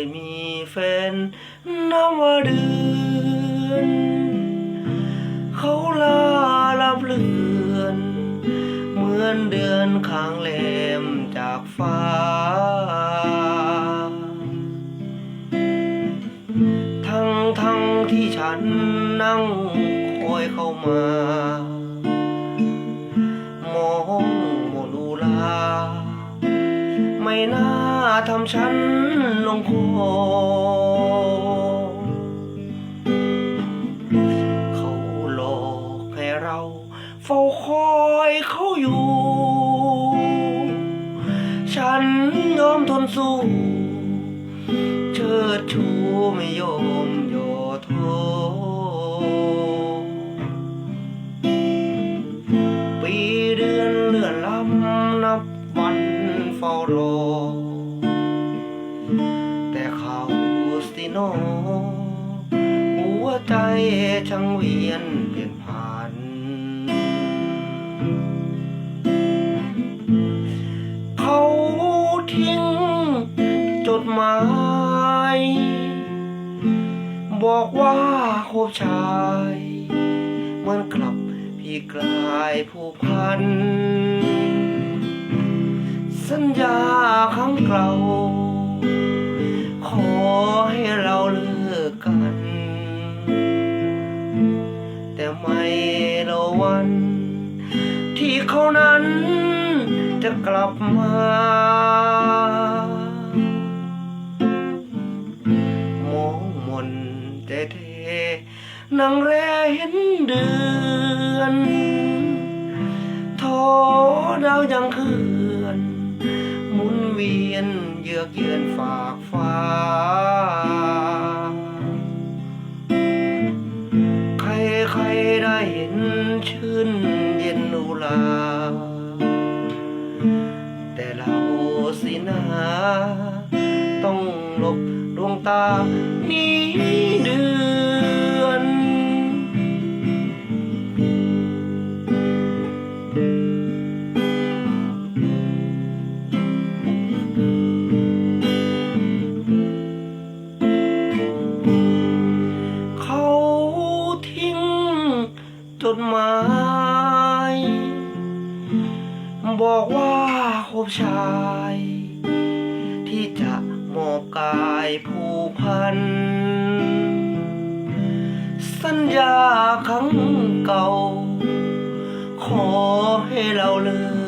ยมีแฟนน้ำว่าเดือน เขาลาลับเลือน เหมือนเดือนข้างแหลมจากฟ้า ทั้งทั้งที่ฉันนั่งคอยเข้ามามองโมนูลา ไม่น่า ทำฉันลงคอเขาหลอกให้เราเฝ้าคอยเขาอยู่ ฉันยอมทนสู้ เชิดชูไม่ยอมย่อท้อปีเดือนเลื่อนลำนับวันเฝ้ารอ สิโนหัวใจช่างเวียนเปลี่ยนผ่าน เขาทิ้งจดหมาย บอกว่าคบชายเหมันกลับพี่กลายผู้พัน สัญญาครั้งเก่า ขอให้เราเลิกกัน แต่ไม่ละวัน ที่เขานั้นจะกลับมา มองมนเท่ๆนั่งแรเห็นเดือนทอดาวยังเคลื่อน วียนเยือกเยือนฝากฟ้า ใครใครได้เห็นชื่นเย็นอุลา แต่เราสินะต้องหลบดวงตาหนี้เดือ จดหมาย บอกว่าคบชาย ที่จะมอบกายผู้พัน สัญญาครั้งเก่า ขอให้เราเลิก